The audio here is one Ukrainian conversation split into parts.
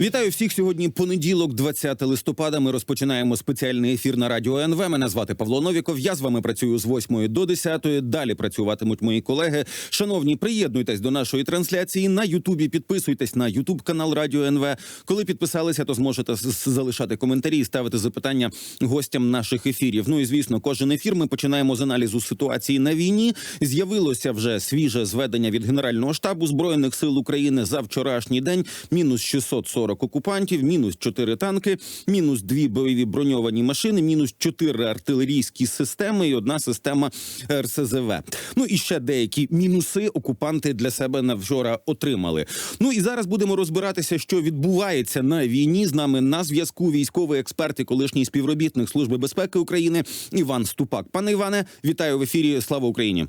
Вітаю всіх сьогодні. Понеділок, 20 листопада. Ми розпочинаємо спеціальний ефір на радіо НВ. Мене звати Павло Новіков. Я з вами працюю з 8 до 10. Далі працюватимуть мої колеги. Шановні, приєднуйтесь до нашої трансляції на Ютубі. Підписуйтесь на Ютуб канал Радіо НВ. Коли підписалися, то зможете залишати коментарі і ставити запитання гостям наших ефірів. Ну і звісно, кожен ефір ми починаємо з аналізу ситуації на війні. З'явилося вже свіже зведення від Генерального штабу збройних сил України за вчорашній день. Мінус 640 окупантів, мінус 4 танки, мінус 2 бойові броньовані машини, мінус 4 артилерійські системи і одна система РСЗВ. Ну і ще деякі мінуси окупанти для себе на вчора отримали. Ну і зараз будемо розбиратися, що відбувається на війні. З нами на зв'язку військовий експерт і колишній співробітник Служби безпеки України Іван Ступак. Пане Іване, вітаю в ефірі. Слава Україні.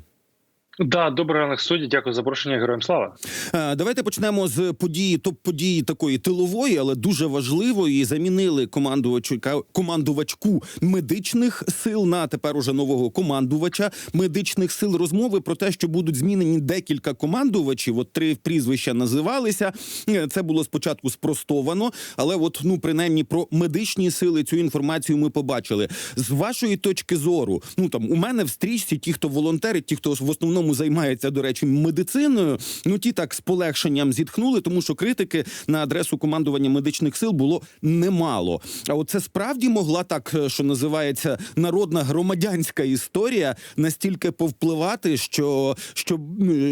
Да, добрий ранок студії. Дякую за запрошення. Героям слава. Е, Давайте почнемо з події, топ події такої тилової, але дуже важливої. Замінили командувачка командувачку медичних сил на тепер уже нового командувача медичних сил. Розмови про те, що будуть змінені декілька командувачів. От три прізвища називалися. Е, Це було спочатку спростовано, але от ну принаймні про медичні сили цю інформацію ми побачили. З вашої точки зору, ну там у мене в стрічці ті, хто волонтерить, ті, хто в основному займається, до речі, медициною. Ну ті так з полегшенням зітхнули, тому що критики на адресу командування медичних сил було немало. А от це справді могла так, е, що називається народна громадянська історія, настільки повпливати, що, що,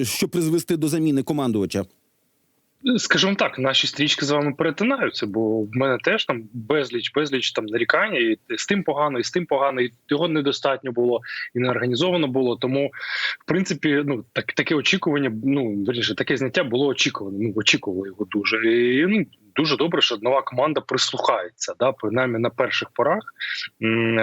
що призвести до заміни командувача. Скажімо так, наші стрічки з вами перетинаються, бо в мене теж там безліч, безліч там нарікання, і з тим погано, і з тим погано, і його недостатньо було, і не організовано було. Тому, в принципі, ну так таке очікування, ну верніше, таке зняття було очікувано. Ну очікували його дуже. І ну дуже добре, що нова команда прислухається. Да, принаймні на перших порах.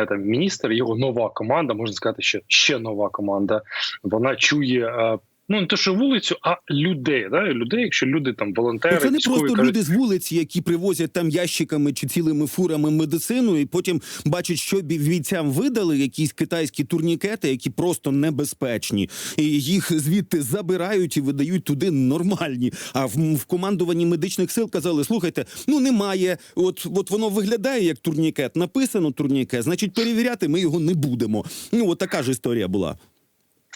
Там міністр, його нова команда, можна сказати, що ще нова команда. Вона чує. Ну, не те, що вулицю, а людей. Да? Людей, якщо люди там волонтери, це не військові просто кажуть, люди з вулиці, які привозять там ящиками чи цілими фурами медицину, і потім бачать, що бі- бійцям видали якісь китайські турнікети, які просто небезпечні, і їх звідти забирають і видають туди нормальні. А в, в командуванні медичних сил казали: слухайте, ну немає. От, от воно виглядає як турнікет, написано турнікет, значить перевіряти ми його не будемо. Ну от така ж історія була.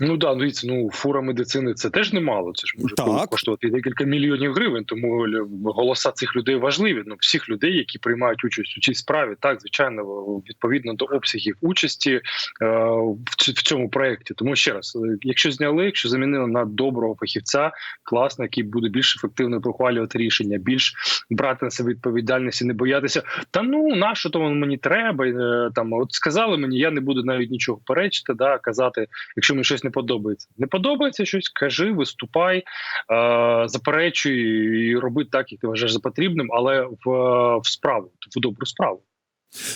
Ну да, дивіться, ну фура медицини це теж немало. Це ж може Так. коштувати декілька мільйонів гривень. Тому голоса цих людей важливі. Ну всіх людей, які приймають участь у цій справі, так звичайно, відповідно до обсягів участі е, в, в цьому проєкті. Тому ще раз, е, якщо зняли, якщо замінили на доброго фахівця, класно, який буде більш ефективно прихвалювати рішення, більш брати на себе відповідальність і не боятися. Та ну на що то мені треба? Е, Там от сказали мені, я не буду навіть нічого перечити, да казати якщо мені щось не подобається. Не подобається щось, кажи, виступай, е, заперечуй і роби так, як ти вважаєш за потрібним, але в, в справу, в добру справу.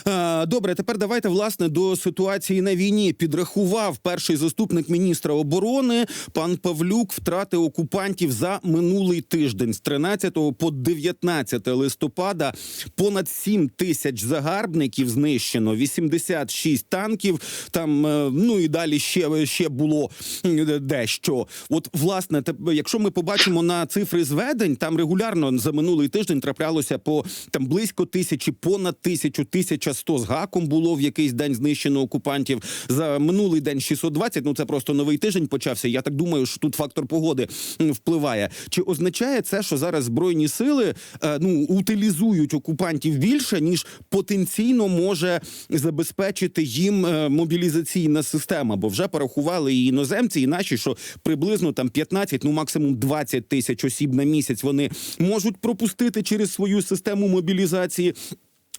А, Добре, тепер давайте власне до ситуації на війні. Підрахував перший заступник міністра оборони пан Павлюк втрати окупантів за минулий тиждень з 13 по 19 листопада. Понад 7 тисяч загарбників знищено, 86 танків. Там е, ну і далі ще, ще було е, дещо. От власне, якщо ми побачимо на цифри зведень, там регулярно за минулий тиждень траплялося по там близько тисячі, понад тисячу, 1100 з гаком було в якийсь день знищено окупантів. За минулий день 620, Ну це просто новий тиждень почався. Я так думаю, що тут фактор погоди впливає. Чи означає це, що зараз збройні сили е, ну утилізують окупантів більше ніж потенційно може забезпечити їм е, мобілізаційна система? Бо вже порахували і іноземці, і наші, що приблизно там 15, ну максимум 20 тисяч осіб на місяць вони можуть пропустити через свою систему мобілізації.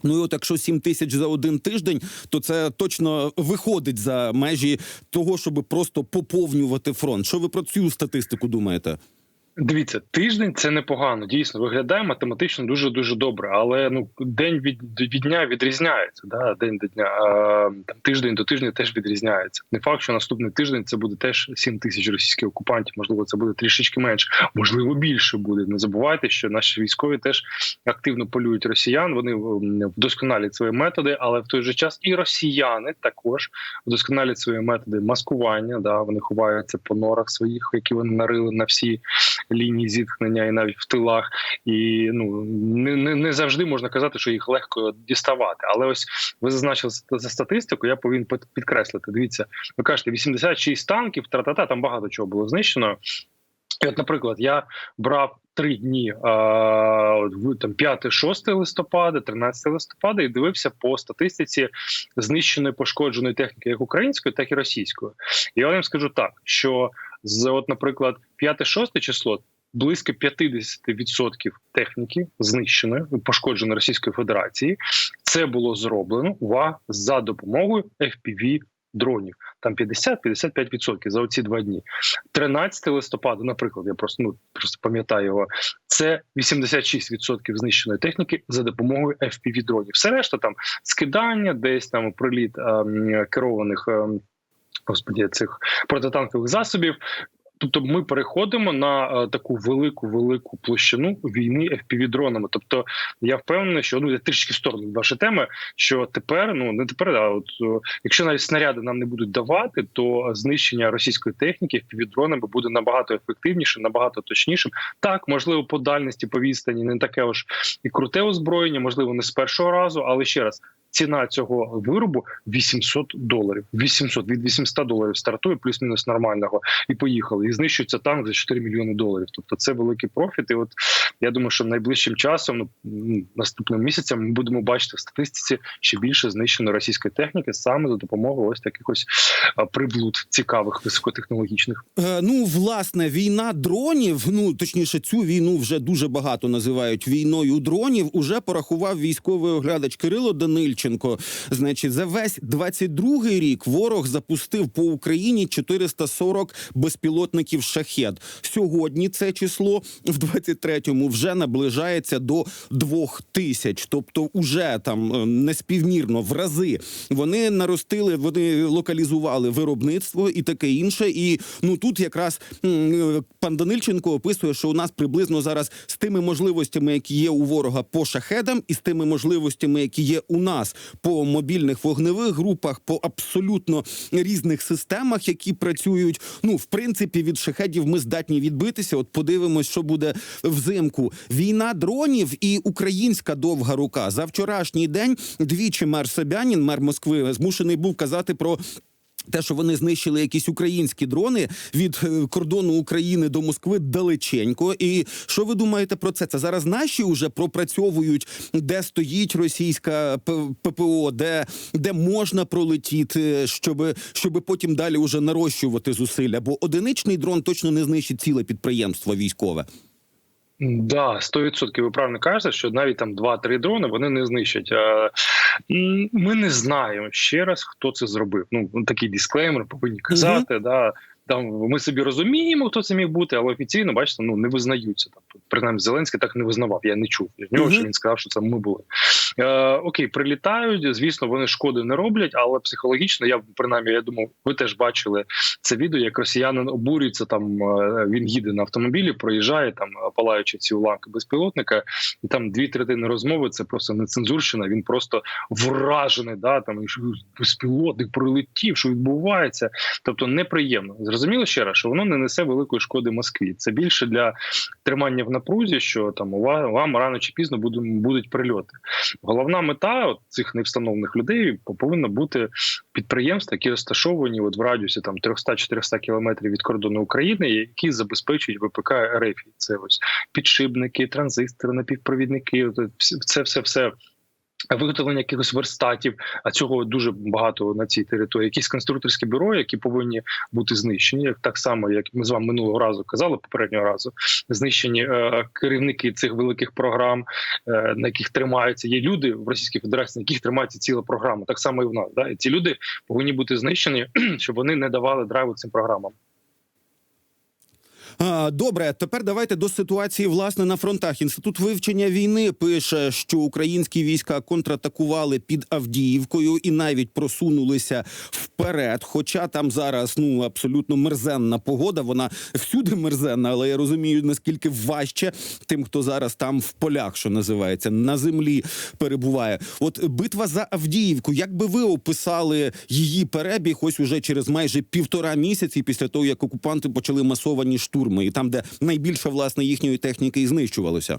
Ну і от якщо 7 тисяч за один тиждень, то це точно виходить за межі того, щоб просто поповнювати фронт. Що ви про цю статистику думаєте? Дивіться, тиждень це непогано. Дійсно виглядає математично дуже дуже добре. Але ну день від, від дня відрізняється. Да? День до дня а, тиждень до тижня теж відрізняється. Не факт, що наступний тиждень це буде теж 7 тисяч російських окупантів. Можливо, це буде трішечки менше, можливо, більше буде. Не забувайте, що наші військові теж активно полюють росіян. Вони м, вдосконалюють свої методи, але в той же час і росіяни також вдосконалюють свої методи маскування. Да, вони ховаються по норах своїх, які вони нарили на всі лінії зіткнення і навіть в тилах. І ну не, не, не завжди можна казати, що їх легко діставати. Але ось ви зазначили за статистику. Я повинен підкреслити. Дивіться, ви кажете, 86 танків, тра-та-та, там багато чого було знищено. І от, наприклад, я брав три дні там 5-6 листопада, 13 листопада, і дивився по статистиці знищеної пошкодженої техніки, як української, так і російської. І я вам скажу так, що з, от, наприклад, 5-6 число. Близько 50% техніки знищеної пошкодженої Російської Федерації. Це було зроблено увага за допомогою FPV дронів. Там 50-55% за оці два дні. 13 листопада, наприклад, я просто ну просто пам'ятаю його. Це 86% знищеної техніки за допомогою FPV дронів. Все решта там скидання, десь там приліт ем, керованих. ем, Господі, цих протитанкових засобів. Тобто, ми переходимо на е, таку велику велику площину війни FPV-дронами. Тобто, я впевнений, що ну я трішки в сторону вашої теми. Що тепер, ну не тепер, а от е, якщо навіть снаряди нам не будуть давати, то знищення російської техніки FPV-дронами буде набагато ефективнішим, набагато точнішим. Так, можливо, по дальності по відстані не таке ж і круте озброєння, можливо, не з першого разу, але ще раз. Ціна цього виробу 800 доларів. 800, від 800 доларів стартує, плюс-мінус нормального, і поїхали. І знищується танк за 4 мільйони доларів. Тобто це великий профіт. І от я думаю, що найближчим часом, ну наступним місяцем, ми будемо бачити в статистиці ще більше знищено російської техніки саме за допомогою ось таких приблуд цікавих високотехнологічних. Е, ну, власне, війна дронів. Ну точніше, цю війну вже дуже багато називають війною дронів. Уже порахував військовий оглядач Кирило Данильченко. Значить, за весь 22-й рік ворог запустив по Україні 440 безпілотників шахет. Сьогодні це число в 23-му вже наближається до 2000. Тобто, уже там е, неспівмірно в рази вони наростили, вони локалізували виробництво і таке інше. І ну тут якраз е, пан Данильченко описує, що у нас приблизно зараз з тими можливостями, які є у ворога по шахедам, і з тими можливостями, які є у нас по мобільних вогневих групах, по абсолютно різних системах, які працюють. Ну, в принципі, від шахедів ми здатні відбитися. От подивимось, що буде взимку. Війна дронів і українська довга рука за вчорашній день. Двічі мер Собянін, мер Москви, змушений був казати про. Те, що вони знищили якісь українські дрони від е, кордону України до Москви далеченько. І що ви думаєте про це? Це зараз наші вже пропрацьовують, де стоїть російська ППО, де, де можна пролетіти, щоб, щоб потім далі уже нарощувати зусилля. Бо одиничний дрон точно не знищить ціле підприємство військове. Да, 100% ви правильно кажете, що навіть там 2-3 дрони вони не знищать. Е, Ми не знаємо ще раз, хто це зробив. Ну такий дисклеймер повинні казати. Да. Там ми собі розуміємо, хто це міг бути, але офіційно бачите, ну не визнаються. Там принаймні Зеленський так не визнавав. Я не чув від нього, що він сказав, що це ми були. Е, окей, прилітають. Звісно, вони шкоди не роблять, але психологічно я принаймні, я думаю, ви теж бачили це відео, як росіянин обурюється. Там е, він їде на автомобілі, проїжджає там, палаючи ці уламки безпілотника, і там дві третини розмови. Це просто не цензурщина. Він просто вражений. Да там що безпілотник прилетів, що відбувається. Тобто неприємно. Зрозуміло ще раз, що воно не несе великої шкоди Москві. Це більше для тримання в напрузі, що там вам рано чи пізно будуть, прильоти. Головна мета от цих невстановлених людей повинна бути підприємства, які розташовані от в радіусі там 300-400 кілометрів від кордону України, які забезпечують ВПК РФ. Це ось підшипники, транзистори, напівпровідники. Це все все. Виготовлення якихось верстатів, а цього дуже багато на цій території. Якісь конструкторські бюро, які повинні бути знищені, як так само, як ми з вами минулого разу казали, попереднього разу знищені е, керівники цих великих програм, е, на яких тримаються. Є люди в Російській Федерації, на яких тримається ціла програма. Так само і в нас. Да? І ці люди повинні бути знищені, щоб вони не давали драйву цим програмам. Добре, тепер давайте до ситуації власне на фронтах. Інститут вивчення війни пише, що українські війська контратакували під Авдіївкою і навіть просунулися вперед. Хоча там зараз ну абсолютно мерзенна погода. Вона всюди мерзенна, але я розумію наскільки важче тим, хто зараз там в полях, що називається, на землі перебуває. От битва за Авдіївку. Як би ви описали її перебіг? Ось уже через майже півтора місяці після того, як окупанти почали масовані штурми, і там, де найбільше власне їхньої техніки і знищувалося.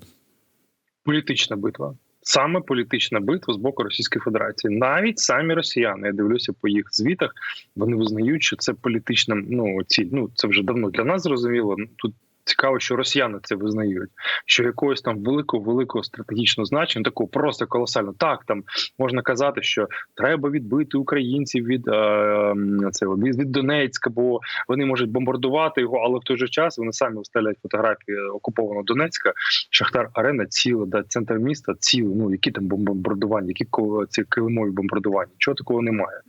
політична битва. Саме політична битва з боку Російської Федерації. Навіть самі росіяни, я дивлюся по їх звітах, вони визнають, що це політична ну ціль. Ну це вже давно для нас зрозуміло. Тут цікаво, що росіяни це визнають. Що якогось там великого великого стратегічного значення, такого просто колосально. Так там можна казати, що треба відбити українців від, е, цього, від, Донецька, бо вони можуть бомбардувати його, але в той же час вони самі виставляють фотографії окупованого Донецька. Шахтар Арена ціла, да, центр міста цілий. Ну які там бомбардування, які ці килимові бомбардування. Чого такого немає.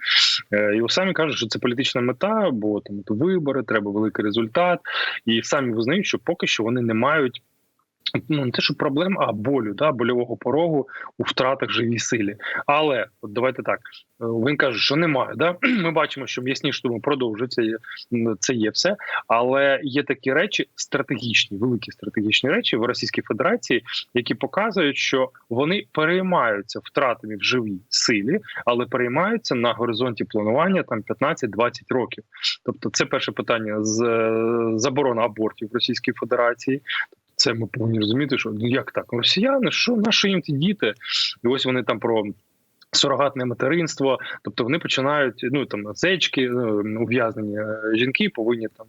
Е, І самі кажуть, що це політична мета, бо там вибори, треба великий результат, і самі визнають, що поки що вони не мають. Ну не те, що проблем, а болю, да, больового порогу у втратах живій силі. Але от давайте так. е, Він каже, що немає. Да? Ми бачимо, що м'ясні штурми продовжуються. Це є все. Але є такі речі стратегічні, великі стратегічні речі в Російській Федерації, які показують, що вони переймаються втратами в живій силі, але переймаються на горизонті планування там 15-20 років. Тобто, це перше питання з е, заборона абортів в Російській Федерації. Це ми повинні розуміти, що ну як так? Росіяни, що наші їм ті діти? І ось вони там про. Сурогатне материнство, тобто вони починають ну там зечки, ну, ув'язнені е, жінки повинні там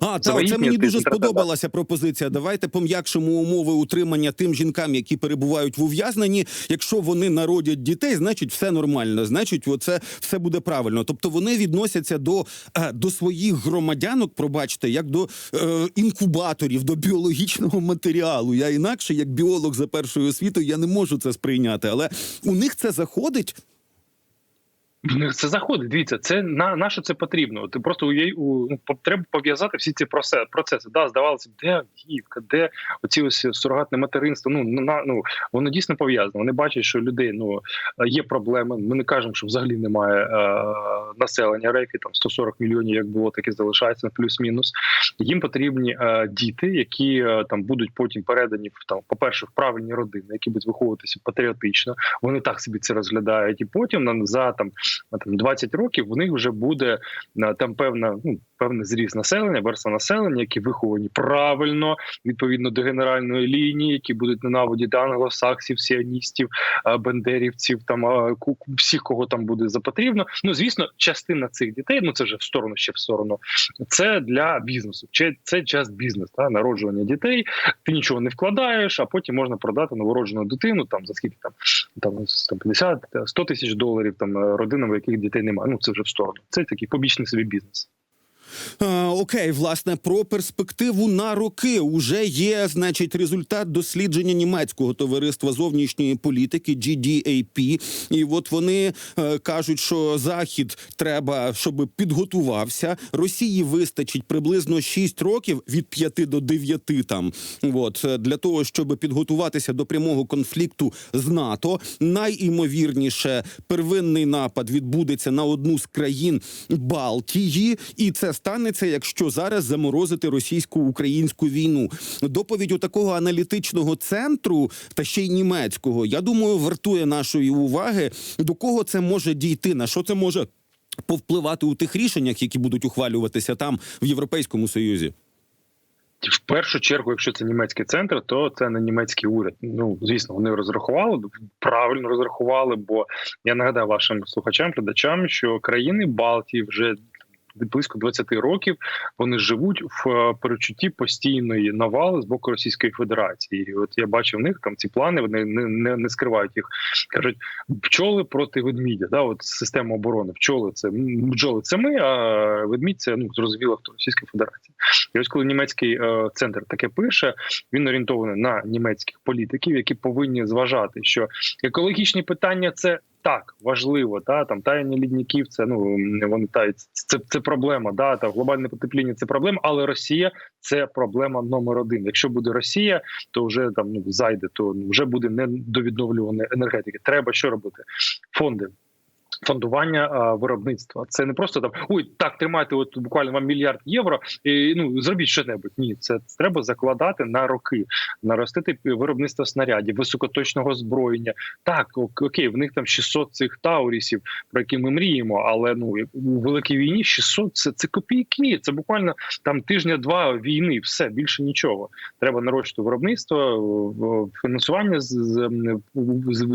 А, та це мені дуже так сподобалася пропозиція. Давайте пом'якшимо умови утримання тим жінкам, які перебувають в ув'язненні. Якщо вони народять дітей, значить все нормально. Значить, оце все буде правильно. Тобто вони відносяться до, е, до своїх громадянок, пробачте, як до е, інкубаторів, до біологічного матеріалу. Я інакше, як біолог за першою освітою, я не можу це сприйняти. Але у них це заходить. Них це заходить. Дивіться, це на, на що це потрібно. Ти просто уяв, у, ну, треба пов'язати всі ці процеси. процеси. Да, здавалося, де Авдіївка, де оці ось сурогатне материнство. Ну на ну воно дійсно пов'язано. Вони бачать, що людей ну є проблеми. Ми не кажемо, що взагалі немає е, населення рейфі, там 140 мільйонів, як було, так і залишається плюс-мінус. Їм потрібні е, діти, які е, там будуть потім передані в там, по перше, в правильні родини, які будуть виховуватися патріотично. Вони так собі це розглядають, і потім на за там там 20 років в них вже буде там певна ну певний зріз населення, верства населення, які виховані правильно відповідно до генеральної лінії, які будуть ненавидіти англосаксів, сіоністів, а, бендерівців, там ку- всіх, кого там буде запотрібно. Ну звісно, частина цих дітей, ну це вже в сторону ще в сторону. Це для бізнесу. Це час бізнес, та народжування дітей. Ти нічого не вкладаєш, а потім можна продати новороджену дитину там за скільки там там 150 100 тисяч доларів там е, родинам, у яких дітей немає. Ну це вже в сторону. Це такий побічний собі бізнес. Е, окей, власне, про перспективу на роки уже є, значить, результат дослідження німецького товариства зовнішньої політики GDAP. І от вони е, кажуть, що захід треба, щоб підготувався. Росії вистачить приблизно 6 років від 5 до 9 там. От е, для того, щоб підготуватися до прямого конфлікту з НАТО. Найімовірніше, первинний напад відбудеться на одну з країн Балтії, і це станеться, якщо зараз заморозити російсько-українську війну. Доповідь у такого аналітичного центру та ще й німецького, я думаю, вартує нашої уваги. До кого це може дійти? На що це може повпливати у тих рішеннях, які будуть ухвалюватися там в Європейському Союзі? В першу чергу, якщо це німецький центр, то це не німецький уряд. Ну звісно, вони розрахували правильно розрахували. Бо я нагадаю вашим слухачам, глядачам, що країни Балтії вже близько 20 років вони живуть в е, перечутті постійної навали з боку Російської Федерації. І от я бачу в них там ці плани. Вони не, не, не скривають їх. кажуть пчоли проти ведмідя. Да, от система оборони. Пчоли це бджоли. Це ми, а ведмідь це ну зрозуміло, хто Російська Федерація. І ось коли німецький е, центр таке пише, він орієнтований на німецьких політиків, які повинні зважати, що екологічні питання це так важливо, та там таяння лідників, це ну вони тають, це, це проблема. Да, та глобальне потепління це проблема, але Росія це проблема номер один. Якщо буде Росія, то вже там ну зайде, то вже буде не до відновлюваної енергетики. Треба що робити? Фонди. Фондування виробництва це не просто там ой, так тримайте, от буквально вам мільярд євро. І, ну зробіть що-небудь. Ні, це треба закладати на роки, наростити виробництво снарядів, високоточного зброєння. Так, ок- окей, в них там 600 цих таурісів, про які ми мріємо. Але ну у великій війні 600 – це, це копійки. Це буквально там тижня-два війни. Все більше нічого. Треба нарощувати виробництво, фінансування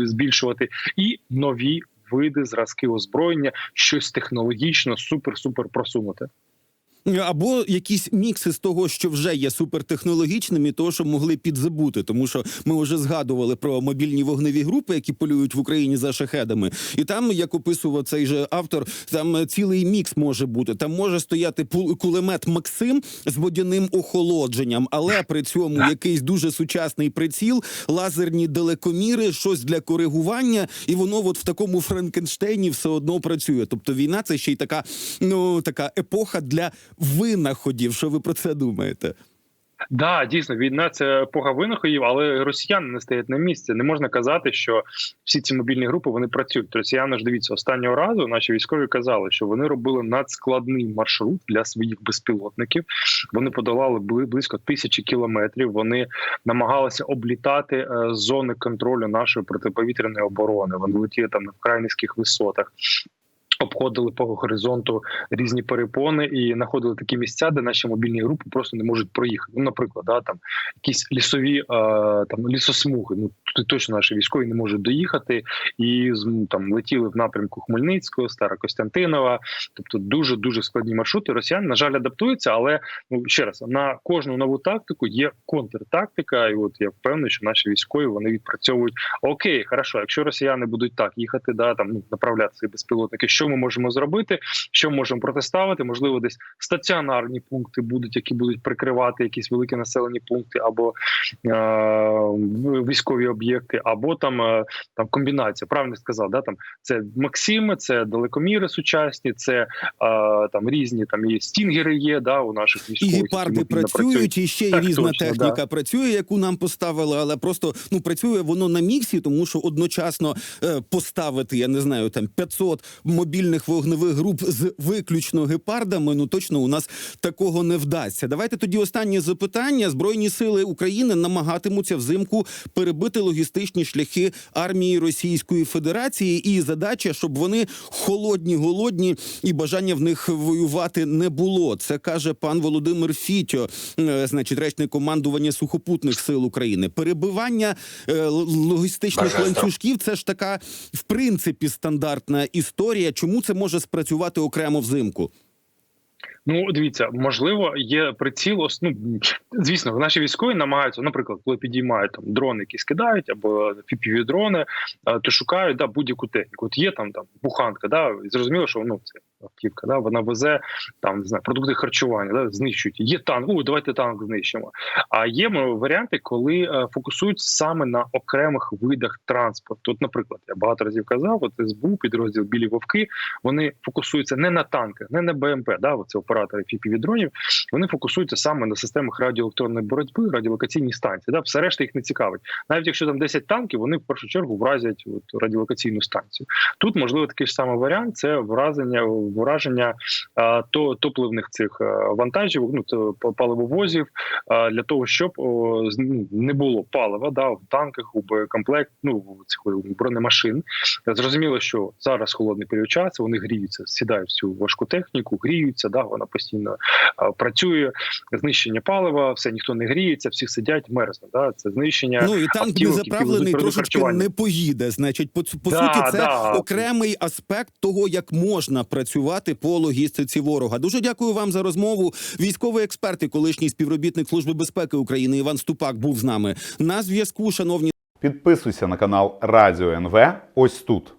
збільшувати і нові види зразки озброєння, щось технологічно супер-супер просунуте. Або якісь мікси з того, що вже є супертехнологічним, і того, що могли підзабути, тому що ми вже згадували про мобільні вогневі групи, які полюють в Україні за шахедами. І там, як описував цей же автор, там цілий мікс може бути. Там може стояти кулемет Максим з водяним охолодженням, але при цьому якийсь дуже сучасний приціл, лазерні далекоміри, щось для коригування, і воно от в такому Франкенштейні все одно працює. Тобто війна це ще й така, ну така епоха для винаходів. Що ви про це думаєте? Да, дійсно, війна це епоха винаходів, але росіяни не стоять на місці. Не можна казати, що всі ці мобільні групи вони працюють. Росіяни ж дивіться останнього разу. Наші військові казали, що вони робили надскладний маршрут для своїх безпілотників. Вони подолали близько тисячі кілометрів. Вони намагалися облітати е, зони контролю нашої протиповітряної оборони. Вони летіли там на вкрай низьких висотах. Обходили по горизонту різні перепони і знаходили такі місця, де наші мобільні групи просто не можуть проїхати. Ну, наприклад, да, там якісь лісові е, там лісосмуги. Ну туди точно наші військові не можуть доїхати, і там летіли в напрямку Хмельницького, Старокостянтинова. Тобто дуже дуже складні маршрути. Росіяни на жаль адаптуються, але ну ще раз на кожну нову тактику є контртактика. І от я впевнений, що наші військові вони відпрацьовують окей, хорошо. Якщо росіяни будуть так їхати, да там ну направляти безпілотники, що ми можемо зробити? Що ми можемо протиставити? Можливо, десь стаціонарні пункти будуть, які будуть прикривати якісь великі населені пункти, або е- військові об'єкти, або там е, там комбінація. Правильно сказав, да там це Максими, це далекоміри сучасні, це е, там різні там і стінгери є. Да, у наших І військових гепарди мобільно працюють, і ще й різна точно, техніка працює, яку нам поставили, але просто ну працює воно на міксі, тому що одночасно е, поставити, я не знаю, там 500 мобільних вогневих груп з виключно гепардами. Ну точно у нас такого не вдасться. Давайте тоді останнє запитання. Збройні сили України намагатимуться взимку перебити логістичні шляхи армії Російської Федерації. І задача, щоб вони холодні, голодні і бажання в них воювати не було. Це каже пан Володимир Фітьо, е, значить, речник командування сухопутних сил України. Перебивання е, логістичних ланцюжків це ж така, в принципі, стандартна історія. Чому це може спрацювати окремо взимку? Ну, дивіться, можливо, є приціл. Ну звісно, наші військові намагаються, наприклад, коли підіймають там дрони, які скидають, або fpv дрони, то шукають да будь-яку техніку. От є там там буханка, да і зрозуміло, що ну це автівка, да вона везе там не знаю, продукти харчування, да знищують. Є танк, о, давайте танк знищимо. А є варіанти, коли е, фокусуються саме на окремих видах транспорту. От, наприклад, я багато разів казав, от СБУ, підрозділ білі вовки, вони фокусуються не на танках, не на БМП, да, це оператори fpv дронів. Вони фокусуються саме на системах радіоелектронної боротьби, радіолокаційні станції. Да, все решта їх не цікавить. Навіть якщо там 10 танків, вони в першу чергу вразять от, радіолокаційну станцію. Тут можливо такий ж самий варіант: це враження враження а, то топливних цих вантажів, ну то паливовозів а, для того, щоб о, ну, не було палива да, в танках, у боєкомплект, ну цих бронемашин. Зрозуміло, що зараз холодний період часу, вони гріються, сідають в цю важку техніку, гріються, да, вона постійно а, працює. Знищення палива, все ніхто не гріється, всі сидять, мерзнуть. Да, це знищення. Ну і танк незаправлений трошечки не поїде. Значить, по, по Да, суті, це да. окремий аспект того, як можна працювати по логістиці ворога. Дуже дякую вам за розмову. Військовий експерт і колишній співробітник служби безпеки України Іван Ступак був з нами на зв'язку. Шановні Підписуйся на канал Радіо НВ. Ось тут.